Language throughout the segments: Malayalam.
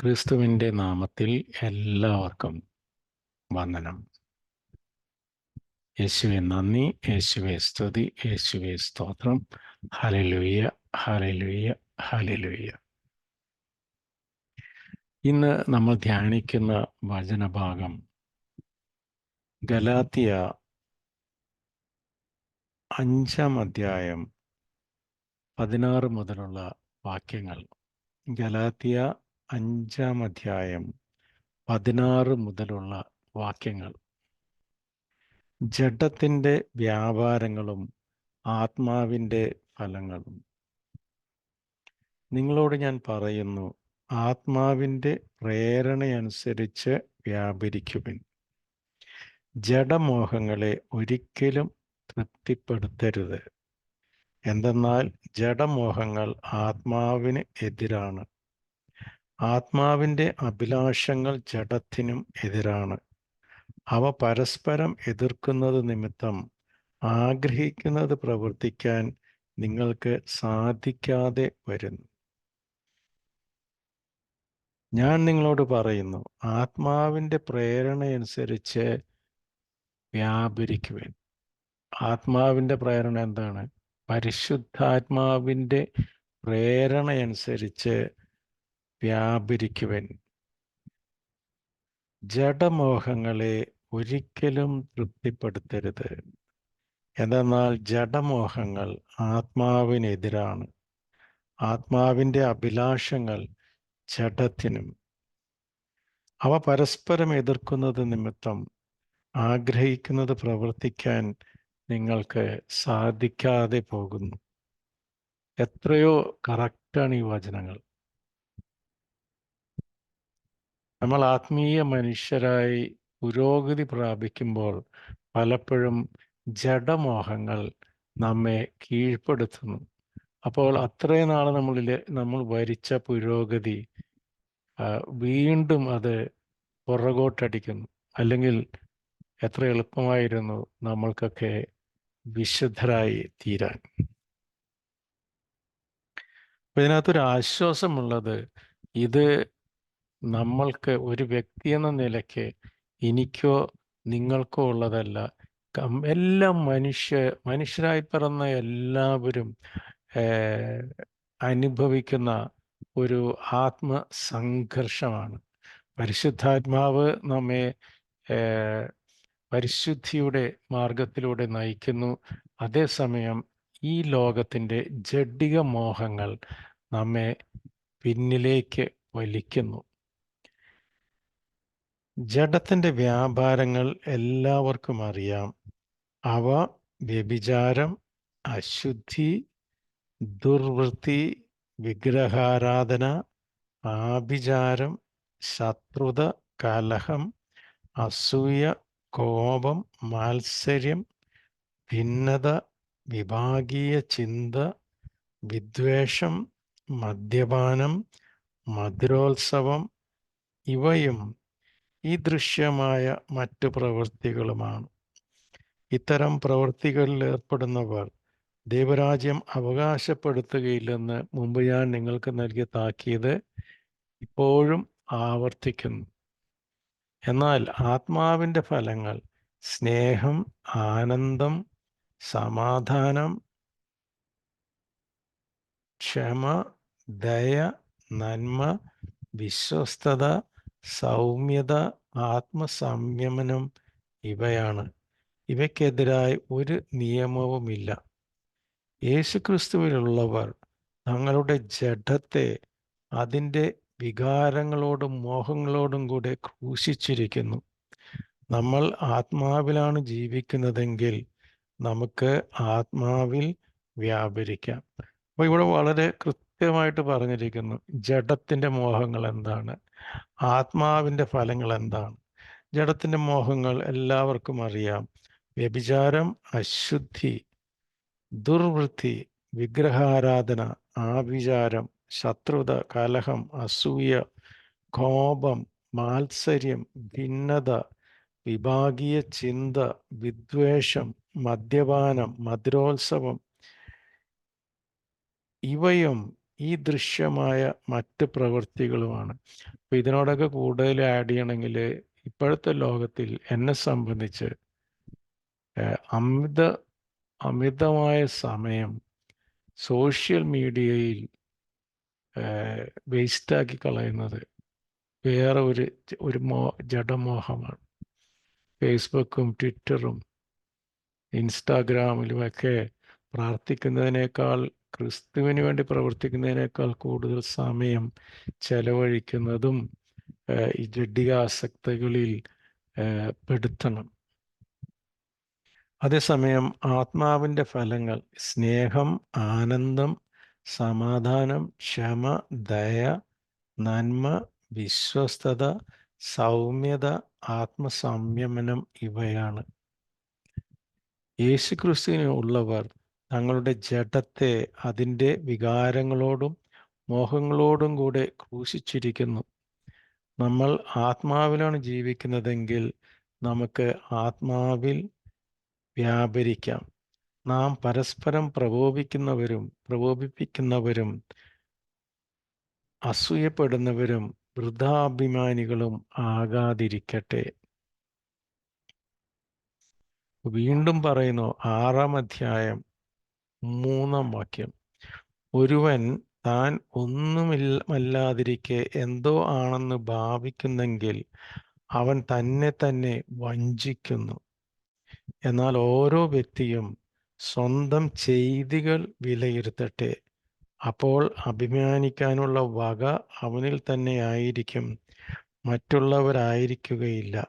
ക്രിസ്തുവിന്റെ നാമത്തിൽ എല്ലാവർക്കും വന്ദനം. യേശുവെ നന്ദി. യേശുവെ സ്തുതി. യേശുവെ സ്തോത്രം. ഹലലുയ്യ ഹലലുയ്യ ഹലലുയ്യ ഇന്ന് നമ്മൾ ധ്യാനിക്കുന്ന വചനഭാഗം ഗലാത്തിയ അഞ്ചാം അധ്യായം പതിനാറ് മുതലുള്ള വാക്യങ്ങൾ. ഗലാത്തിയ അഞ്ചാം അധ്യായം പതിനാറ് മുതലുള്ള വാക്യങ്ങൾ. ജഡത്തിന്റെ വ്യാപാരങ്ങളും ആത്മാവിന്റെ ഫലങ്ങളും. നിങ്ങളോട് ഞാൻ പറയുന്നു ആത്മാവിന്റെ പ്രേരണയനുസരിച്ച് വ്യാപരിക്കുവിൻ. ജഡമോഹങ്ങളെ ഒരിക്കലും തൃപ്തിപ്പെടുത്തരുത്. എന്തെന്നാൽ ജഡമോഹങ്ങൾ ആത്മാവിന് എതിരാണ്. ആത്മാവിന്റെ അഭിലാഷങ്ങൾ ജഡത്തിനും എതിരാണ്. അവ പരസ്പരം എതിർക്കുന്നത് നിമിത്തം ആഗ്രഹിക്കുന്നത് പ്രവർത്തിക്കാൻ നിങ്ങൾക്ക് സാധിക്കാതെ വരുന്നു. ഞാൻ നിങ്ങളോട് പറയുന്നു ആത്മാവിന്റെ പ്രേരണയനുസരിച്ച് വ്യാപരിക്കുവാൻ. ആത്മാവിന്റെ പ്രേരണ എന്താണ്? പരിശുദ്ധാത്മാവിന്റെ പ്രേരണയനുസരിച്ച് വ്യാപരിക്കുവൻ. ജഡമോഹങ്ങളെ ഒരിക്കലും തൃപ്തിപ്പെടുത്തരുത്. എന്തെന്നാൽ ജഡമോഹങ്ങൾ ആത്മാവിനെതിരാണ്. ആത്മാവിന്റെ അഭിലാഷങ്ങൾ ജഡത്തിനും. അവ പരസ്പരം എതിർക്കുന്നത് നിമിത്തം ആഗ്രഹിക്കുന്നത് പ്രവർത്തിക്കാൻ നിങ്ങൾക്ക് സാധിക്കാതെ പോകുന്നു. എത്രയോ കറക്റ്റാണ് ഈ വചനങ്ങൾ. നമ്മൾ ആത്മീയ മനുഷ്യരായി പുരോഗതി പ്രാപിക്കുമ്പോൾ പലപ്പോഴും ജഡമോഹങ്ങൾ നമ്മെ കീഴ്പ്പെടുത്തുന്നു. അപ്പോൾ അത്രയും നാൾ നമ്മളിൽ നമ്മൾ വരിച്ച പുരോഗതി വീണ്ടും അത് പുറകോട്ടടിക്കുന്നു. അല്ലെങ്കിൽ എത്ര എളുപ്പമായിരുന്നു നമ്മൾക്കൊക്കെ വിശുദ്ധരായി തീരാൻ. അപ്പൊ ഇതിനകത്തൊരു ആശ്വാസമുള്ളത് ഇത് നമ്മൾക്ക് ഒരു വ്യക്തി എന്ന നിലയ്ക്ക് എനിക്കോ നിങ്ങൾക്കോ ഉള്ളതല്ല. എല്ലാ മനുഷ്യ മനുഷ്യരായി പിറന്ന എല്ലാവരും അനുഭവിക്കുന്ന ഒരു ആത്മസംഘർഷമാണ്. പരിശുദ്ധാത്മാവ് നമ്മെ പരിശുദ്ധിയുടെ മാർഗത്തിലൂടെ നയിക്കുന്നു. അതേസമയം ഈ ലോകത്തിന്റെ ജഡിക മോഹങ്ങൾ നമ്മെ പിന്നിലേക്ക് വലിക്കുന്നു. ജഡത്തിന്റെ വ്യാപാരങ്ങൾ എല്ലാവർക്കും അറിയാം. അവ വ്യഭിചാരം അശുദ്ധി ദുർവൃത്തി വിഗ്രഹാരാധന ആഭിചാരം ശത്രുത കലഹം അസൂയ കോപം മാത്സര്യം ഭിന്നത വിഭാഗീയ ചിന്ത വിദ്വേഷം മദ്യപാനം മധുരോത്സവം ഇവയും ഈ ദൃശ്യമായ മറ്റു പ്രവൃത്തികളുമാണ്. ഇത്തരം പ്രവൃത്തികളിൽ ഏർപ്പെടുന്നവർ ദൈവരാജ്യം അവകാശപ്പെടുത്തുകയില്ലെന്ന് മുമ്പ് ഞാൻ നിങ്ങൾക്ക് നൽകിയ താക്കീത് ഇപ്പോഴും ആവർത്തിക്കുന്നു. എന്നാൽ ആത്മാവിന്റെ ഫലങ്ങൾ സ്നേഹം ആനന്ദം സമാധാനം ക്ഷമ ദയ നന്മ വിശ്വസ്തത സൗമ്യത ആത്മസംയമനം ഇവയാണ്. ഇവയ്ക്കെതിരായി ഒരു നിയമവുമില്ല. യേശുക്രിസ്തുവിലുള്ളവർ തങ്ങളുടെ ജഡത്തെ അതിന്റെ വികാരങ്ങളോടും മോഹങ്ങളോടും കൂടെ ക്രൂശിച്ചിരിക്കുന്നു. നമ്മൾ ആത്മാവിലാണ് ജീവിക്കുന്നതെങ്കിൽ നമുക്ക് ആത്മാവിൽ വ്യാപരിക്കാം. അപ്പോൾ ഇവിടെ വളരെ കൃത്യമായിട്ട് പറഞ്ഞിരിക്കുന്നു ജഡത്തിന്റെ മോഹങ്ങൾ എന്താണ്? ആത്മാവിന്റെ ഫലങ്ങൾ എന്താണ്? ജഡത്തിന്റെ മോഹങ്ങൾ എല്ലാവർക്കും അറിയാം. വ്യഭിചാരം അശുദ്ധി ദുർവൃത്തി വിഗ്രഹാരാധന ആഭിചാരം ശത്രുത കലഹം അസൂയ കോപം മാത്സര്യം ഭിന്നത വിഭാഗീയ ചിന്ത വിദ്വേഷം മദ്യപാനം മധുരോത്സവം ഇവയും ഈ ദൃശ്യമായ മറ്റ് പ്രവൃത്തികളുമാണ്. അപ്പോൾ ഇതിനോടൊക്കെ കൂടുതൽ ആഡ് ചെയ്യണമെങ്കിൽ ഇപ്പോഴത്തെ ലോകത്തിൽ എന്നെ സംബന്ധിച്ച് അമിത അമിതമായ സമയം സോഷ്യൽ മീഡിയയിൽ വേസ്റ്റാക്കി കളയുന്നത് വേറെ ഒരു ഒരു മോ ജഡമോഹമാണ്. ഫേസ്ബുക്കും ട്വിറ്ററും ഇൻസ്റ്റാഗ്രാമിലുമൊക്കെ പ്രാർത്ഥിക്കുന്നതിനേക്കാൾ ക്രിസ്തുവിന് വേണ്ടി പ്രവർത്തിക്കുന്നതിനേക്കാൾ കൂടുതൽ സമയം ചെലവഴിക്കുന്നതും ഈ ജഡികാസക്തകളിൽ പെടുത്തണം. അതേസമയം ആത്മാവിന്റെ ഫലങ്ങൾ സ്നേഹം ആനന്ദം സമാധാനം ക്ഷമ ദയ നന്മ വിശ്വസ്തത സൗമ്യത ആത്മസംയമനം ഇവയാണ്. യേശുക്രിസ്തുവിന് ഉള്ളവർ തങ്ങളുടെ ജഡത്തെ അതിന്റെ വികാരങ്ങളോടും മോഹങ്ങളോടും കൂടെ ക്രൂശിച്ചിരിക്കുന്നു. നമ്മൾ ആത്മാവിലാണ് ജീവിക്കുന്നതെങ്കിൽ നമുക്ക് ആത്മാവിൽ വ്യാപരിക്കാം. നാം പരസ്പരം പ്രകോപിക്കുന്നവരും പ്രകോപിപ്പിക്കുന്നവരും അസൂയപ്പെടുന്നവരും വൃദ്ധാഭിമാനികളും ആകാതിരിക്കട്ടെ. വീണ്ടും പറയുന്നു ആറാം അധ്യായം മൂന്നാം വാക്യം ഒരുവൻ താൻ ഒന്നുമില്ലാതിരിക്കെ എന്തോ ആണെന്ന് ഭാവിക്കുന്നെങ്കിൽ അവൻ തന്നെ തന്നെ വഞ്ചിക്കുന്നു. എന്നാൽ ഓരോ വ്യക്തിയും സ്വന്തം ചെയ്തികൾ വിലയിരുത്തട്ടെ. അപ്പോൾ അഭിമാനിക്കാനുള്ള വക അവനിൽ തന്നെ ആയിരിക്കും. മറ്റുള്ളവരായിരിക്കുകയില്ല.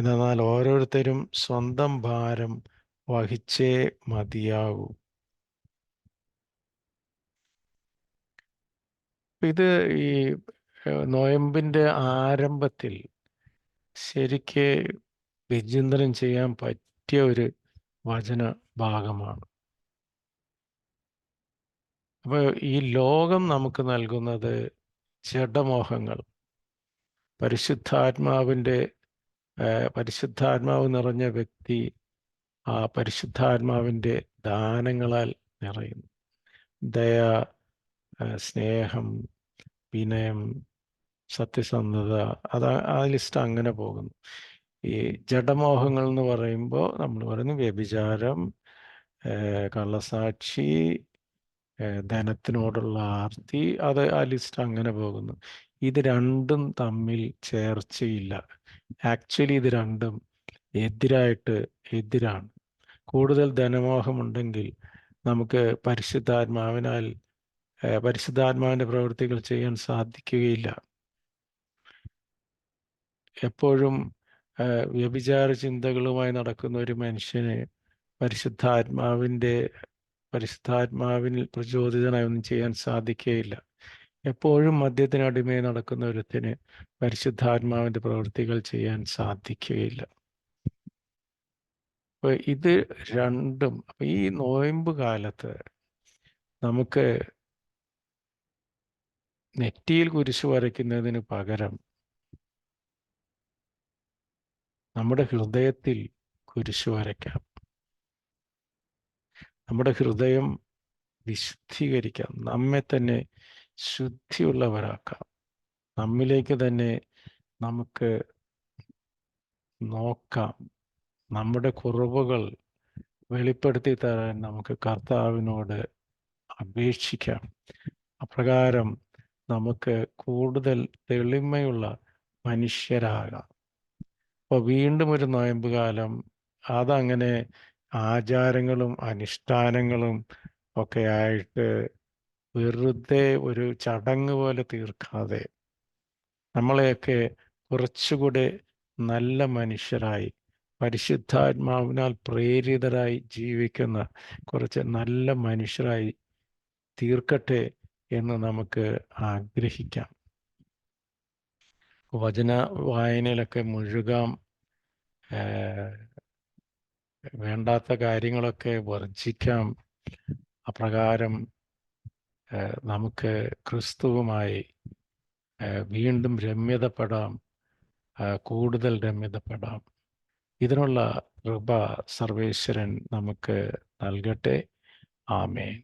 എന്നാൽ ഓരോരുത്തരും സ്വന്തം ഭാരം വഹിച്ചേ മതിയാകൂ. ഇത് ഈ നോയമ്പിന്റെ ആരംഭത്തിൽ ശരിക്ക് വിചിന്തനം ചെയ്യാൻ പറ്റിയ ഒരു വചന ഭാഗമാണ്. അപ്പോൾ ഈ ലോകം നമുക്ക് നൽകുന്നത് ജഡമോഹങ്ങൾ. പരിശുദ്ധാത്മാവിന്റെ പരിശുദ്ധാത്മാവ് നിറഞ്ഞ വ്യക്തി ആ പരിശുദ്ധാത്മാവിന്റെ ദാനങ്ങളാൽ നിറയുന്നു. ദയ സ്നേഹം വിനയം സത്യസന്ധത അത് ആ ലിസ്റ്റ് അങ്ങനെ പോകുന്നു. ഈ ജഡമോഹങ്ങൾ എന്ന് പറയുമ്പോൾ നമ്മൾ പറയുന്നു വ്യഭിചാരം കള്ളസാക്ഷി ധനത്തിനോടുള്ള ആർത്തി അത് ആ ലിസ്റ്റ് അങ്ങനെ പോകുന്നു. ഇത് രണ്ടും തമ്മിൽ ചേർച്ചയില്ല. ആക്ച്വലി ഇത് രണ്ടും എതിരായിട്ട് എതിരാണ്. കൂടുതൽ ധനമോഹമുണ്ടെങ്കിൽ നമുക്ക് പരിശുദ്ധാത്മാവിനാൽ പരിശുദ്ധാത്മാവിന്റെ പ്രവൃത്തികൾ ചെയ്യാൻ സാധിക്കുകയില്ല. എപ്പോഴും വ്യഭിചാര ചിന്തകളുമായി നടക്കുന്ന ഒരു മനുഷ്യന് പരിശുദ്ധാത്മാവിന്റെ പരിശുദ്ധാത്മാവിൽ പ്രചോദിതനായി ഒന്നും ചെയ്യാൻ സാധിക്കുകയില്ല. എപ്പോഴും മദ്യത്തിനടിമയെ നടക്കുന്ന ഒരുത്തിന് പരിശുദ്ധാത്മാവിന്റെ പ്രവൃത്തികൾ ചെയ്യാൻ സാധിക്കുകയില്ല. ഇത് രണ്ടും ഈ നോയമ്പ് കാലത്ത് നമുക്ക് നെറ്റിയിൽ കുരിശ് വരയ്ക്കുന്നതിന് പകരം നമ്മുടെ ഹൃദയത്തിൽ കുരിശ് വരയ്ക്കാം. നമ്മുടെ ഹൃദയം വിശുദ്ധീകരിക്കാം. നമ്മെ തന്നെ ശുദ്ധിയുള്ളവരാക്കാം. നമ്മിലേക്ക് തന്നെ നമുക്ക് നോക്കാം. നമ്മുടെ കുറവുകൾ വെളിപ്പെടുത്തി തരാൻ നമുക്ക് കർത്താവിനോട് അപേക്ഷിക്കാം. അപ്രകാരം നമുക്ക് കൂടുതൽ തെളിമയുള്ള മനുഷ്യരാകാം. അപ്പോൾ വീണ്ടും ഒരു നോയമ്പ് കാലം അതങ്ങനെ ആചാരങ്ങളും അനുഷ്ഠാനങ്ങളും ഒക്കെ ആയിട്ട് വെറുതെ ഒരു ചടങ്ങ് പോലെ തീർക്കാതെ നമ്മളെയൊക്കെ കുറച്ചുകൂടെ നല്ല മനുഷ്യരായി പരിശുദ്ധാത്മാവിനാൽ പ്രേരിതരായി ജീവിക്കുന്ന കുറച്ച് നല്ല മനുഷ്യരായി തീർക്കട്ടെ എന്ന് നമുക്ക് ആഗ്രഹിക്കാം. വചന വായനയിലൊക്കെ മുഴുകാം വേണ്ടാത്ത കാര്യങ്ങളൊക്കെ വർജിക്കാം. അപ്രകാരം നമുക്ക് ക്രിസ്തുവുമായി വീണ്ടും രമ്യതപ്പെടാം കൂടുതൽ രമ്യതപ്പെടാം. ഇതിനുള്ള കൃപ സർവേശ്വരൻ നമുക്ക് നൽകട്ടെ. ആമേൻ.